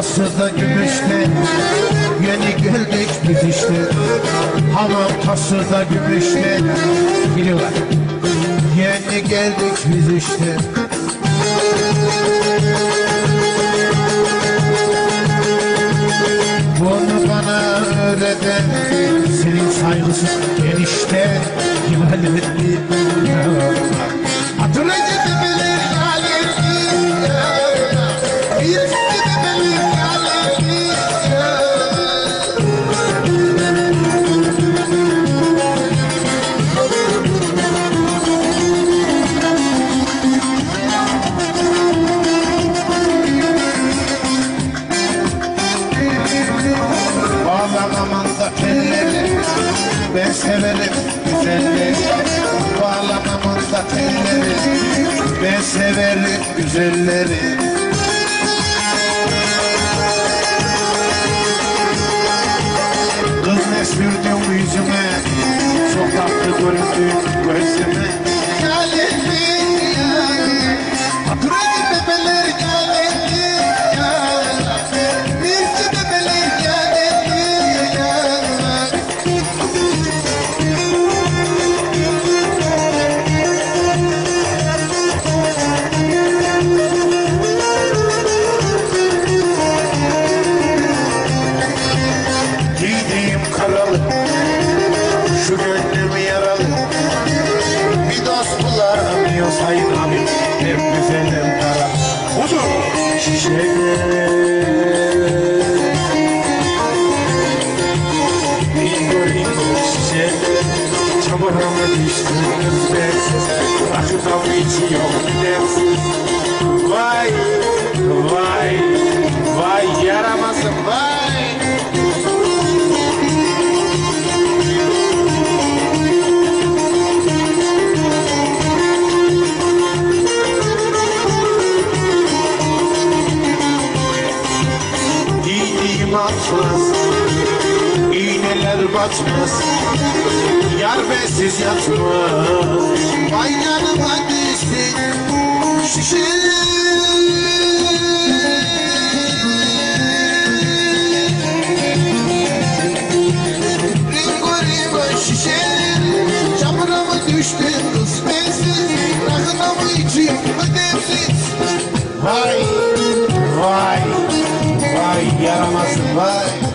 Hamam tası da gümüşte Yeni geldik biz işte. Hamam tası da gümüşte Biliyorlar. Yeni geldik biz işte. Bunu bana öğreten Senin saygısız enişte Hilal'in Hatırlayıcı Ben severim güzelleri. Bağlamamın da telleri Ben severim güzelleri. Kız ne sürdün yüzüme. Çok tatlı göründün gözüme Şişede Bingo bingo şişede Çamura mı düştünüz bensiz Rakı tabi içiyor gidersiz Vay Vay Vay yaramazım vay Atlas iğneler batmaz. Yar bensiz yatmaz. Vay yanıma düştün Ringo ringo şişeler Çamura mı düştün kız bensiz Rakına mı